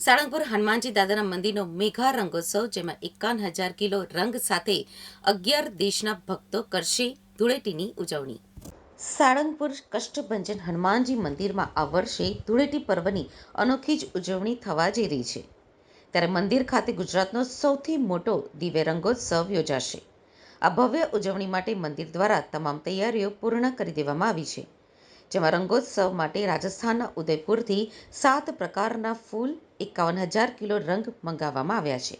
સાળંગપુર હનુમાનજી દાદાના મંદિરનો મેઘા રંગોત્સવ, જેમાં એકાવન હજાર કિલો રંગ સાથે અગિયાર દેશના ભક્તો કરશે ધૂળેટીની ઉજવણી. સાળંગપુર કષ્ટભંજન હનુમાનજી મંદિરમાં આ વર્ષે ધૂળેટી પર્વની અનોખી જ ઉજવણી થવા જઈ રહી છે. ત્યારે મંદિર ખાતે ગુજરાતનો સૌથી મોટો દિવ્ય રંગોત્સવ યોજાશે. આ ભવ્ય ઉજવણી માટે મંદિર દ્વારા તમામ તૈયારીઓ પૂર્ણ કરી દેવામાં આવી છે. જેમાં રંગોત્સવ માટે રાજસ્થાનના ઉદયપુરથી સાત પ્રકારના ફૂલ એકાવન હજાર કિલો રંગ મંગાવવામાં આવ્યા છે.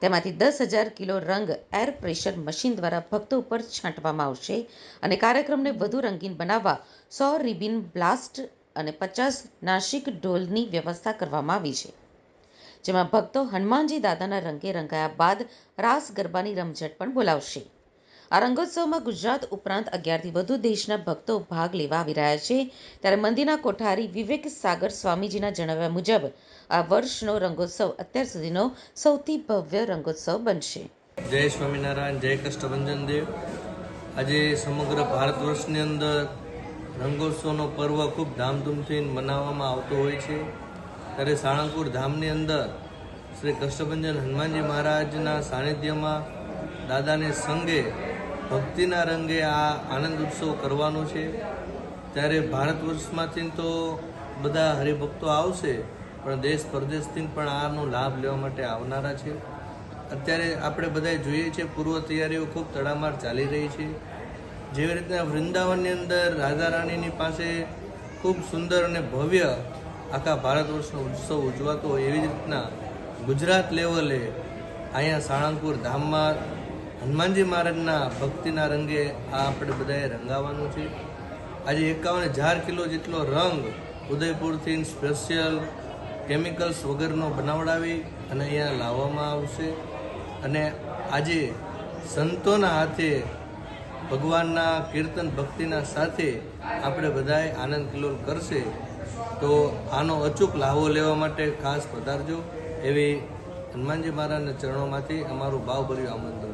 તેમાંથી દસ હજાર કિલો રંગ એર પ્રેશર મશીન દ્વારા ભક્તો ઉપર છાંટવામાં આવશે અને કાર્યક્રમને વધુ રંગીન બનાવવા સો રિબિન બ્લાસ્ટ અને પચાસ નાસિક ઢોલની વ્યવસ્થા કરવામાં આવી છે. જેમાં ભક્તો હનુમાનજી દાદાના રંગે રંગાયા બાદ રાસ ગરબાની રમઝટ પણ બોલાવશે. આ રંગોત્સવમાં ગુજરાત ઉપરાંત અગિયારથી વધુ દેશના ભક્તો ભાગ લેવા આવી રહ્યા છે. ત્યારે મંદિરના કોઠારી વિવેક સાગર સ્વામીજીના જણાવ્યા મુજબ, આ વર્ષનો રંગોત્સવ અત્યાર સુધીનો સૌથી ભવ્ય રંગોત્સવ બનશે. જય સ્વામિનારાયણ, જય કષ્ટભંજન દેવ. આજે સમગ્ર ભારત વર્ષની અંદર રંગોત્સવનો પર્વ ખૂબ ધામધૂમથી મનાવવામાં આવતો હોય છે. ત્યારે સાળંગપુર ધામની અંદર શ્રી કષ્ટભંજન હનુમાનજી મહારાજના સાનિધ્યમાં દાદાને સંગે ભક્તિના રંગે આ આનંદ ઉત્સવ કરવાનો છે. ત્યારે ભારત વર્ષમાંથી તો બધા હરિભક્તો આવશે, પણ દેશ પરદેશથી પણ આનો લાભ લેવા માટે આવનારા છે. અત્યારે આપણે બધાએ જોઈએ છીએ પૂર્વ તૈયારીઓ ખૂબ તડામાર ચાલી રહી છે. જેવી રીતના વૃંદાવનની અંદર રાધા રાણીની પાસે ખૂબ સુંદર અને ભવ્ય આખા ભારત વર્ષનો ઉત્સવ ઉજવાતો હોય એવી રીતના ગુજરાત લેવલે અહીંયા સાળંગપુર ધામમાં હનુમાનજી મહારાજના ભક્તિના રંગે આ આપણે બધાએ રંગાવાનું છે. આજે એકાવન હજાર કિલો જેટલો રંગ ઉદયપુરથી સ્પેશિયલ કેમિકલ્સ વગરનો બનાવડાવી અને અહીંયા લાવવામાં આવશે. અને આજે સંતોના હાથે ભગવાનના કીર્તન ભક્તિના સાથે આપણે બધાએ આનંદ કિલોલ કરશે. તો આનો અચૂક લાહવો લેવા માટે ખાસ પધારજો. એવી હનુમાનજી મહારાજના ચરણોમાંથી અમારું ભાવભર્યું આમંત્રણ.